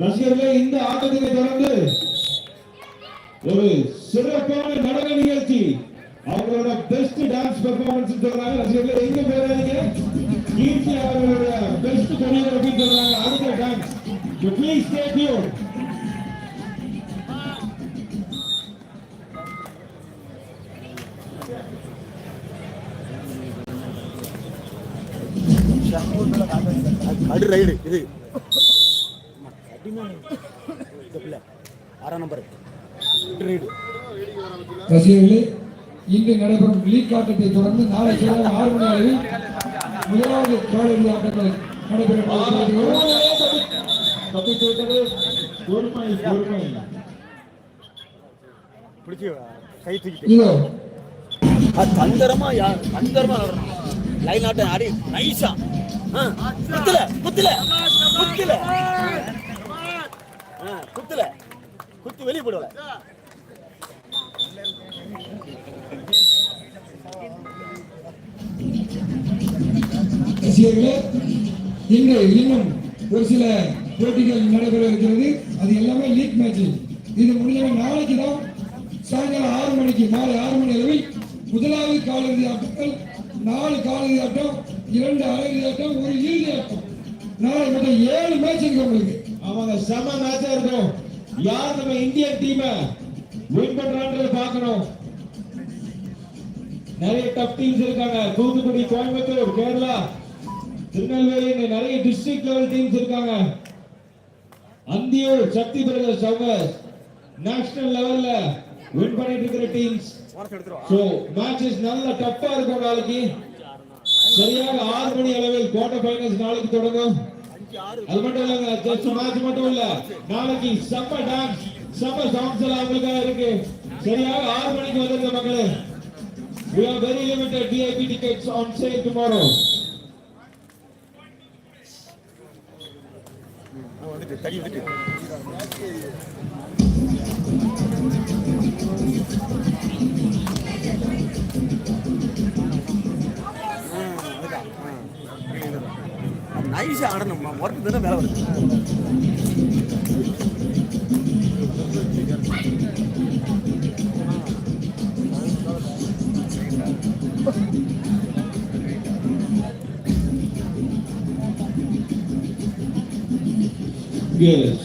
ரசிகர்களே இந்த ஆட்டத்தை தொடர்ந்து ஒரு சிறப்பான நடன நிகழ்ச்சி. அவங்களோட பெஸ்ட் டான்ஸ் பெர்ஃபார்மன்ஸ் சொல்றாங்க. ரசிகர்கள் எங்க போறாங்க கீர்த்தி அவர்களுடைய பெஸ்ட் கொரியோகிராஃபி சொல்றாங்க. அடுத்த dance you please stay tune அடு ரைடு இது. ஆறாம் நம்பர் ரைடு ரசிகர்களே இன்று நடைபெறும் லீக் ஆட்டத்தை தொடர்ந்து நாளை காலை ஆறு மணி அளவில் முதலாவது காலிறுதி ஆட்டங்கள் நடைபெறும் தந்தரமா யார் தந்தரமா லைன் ஆட்டம் ஆடி நைஸா குத்துல குத்துல குத்துல. குத்துல. குத்து வெளியே போடுவல இன்று இன்னும் ஒரு சில போட்டிகள் நடைபெற இருக்கிறது. அது எல்லாமே லீக் மேட்ச். இது முடிஞ்சவன் நாளைக்கு தான் சாயங்காலம் ஆறு மணிக்கு மாலை ஆறு மணி அளவில் முதலாவது காலிறுதி ஆட்டங்கள் நாலு காலிறுதி ஆட்டம் இரண்டு அரையிறுதி ஆட்டம் ஒரு இறுதி ஆட்டம் நாளை மொத்தம் ஏழு மேட்ச் இருக்கு உங்களுக்கு. ஆமாங்க செம மேட்சா இருக்கும். யார் நம்ம இந்தியன் டீம் வின் பண்றான்றத பார்க்கணும். நிறைய டப் டீம்ஸ் இருக்காங்க. தூத்துக்குடி கோயம்புத்தூர் கேரளா திருநெல்வேலி நிறைய டிஸ்ட்ரிக்ட் லெவல் டீம்ஸ் இருக்காங்க. அந்தியூர் சக்தி பிரதர்ஸ் அவங்க நேஷனல் லெவல்ல வின் பண்ணிட்டு இருக்கிற டீம்ஸ் மேட்சஸ் நல்ல டஃப்பா இருக்கும் நாளைக்கு. சரியாக ஆறு மணி அளவில் குவார்டர் ஃபைனல்ஸ் நாளைக்கு தொடங்கும். அது மட்டும் இல்லங்க ஜஸ்ட் மேட்ச் மட்டும் இல்ல நாளைக்கு செம்ம டான்ஸ் செம்ம சாங்ஸ் எல்லாம் அவங்களுக்காக இருக்கு. சரியாக ஆறு மணிக்கு வந்திருக்க மக்களே. We are very limited VIP tickets on sale tomorrow. வந்துட்டு தடி வந்துட்டு நைஸா ஆடணும். ஒர்க் தானே வேலை வருது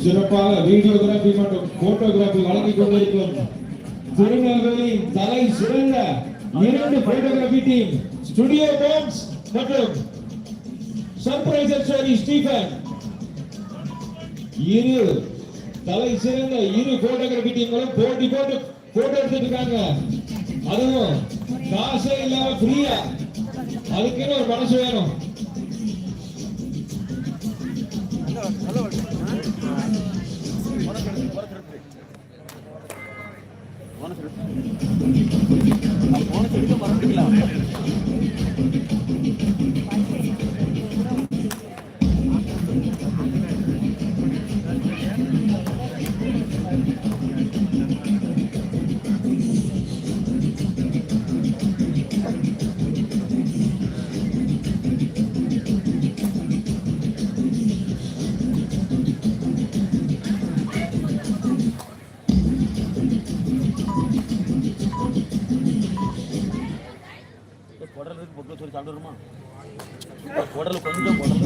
சிறப்பாக வீடியோகிராபி மற்றும் போட்டோகிராபி வழங்கிக் கொண்டிருக்கும் திருநெல்வேலியின் தலை சிறந்த இரண்டு போட்டோகிராபி டீம் ஸ்டுடியோ பாம்ஸ் மற்றும் சர்ப்ரைசர் சோரி ஸ்டீபன் இரு தலை சிறந்த இரு போட்டோகிராஃபி டீம்களும் போட்டி போட்டு போட்டோ எடுத்துட்டு இருக்காங்க அதுவும் காசே இல்லாம ஃப்ரீயா அதுக்குன்னு ஒரு மனசு வேணும். ஹலோ ஹலோ உடலுக்கு பொட்டு சொல்லி சாப்பிடுறோமா உடல் கொஞ்சம் உடல்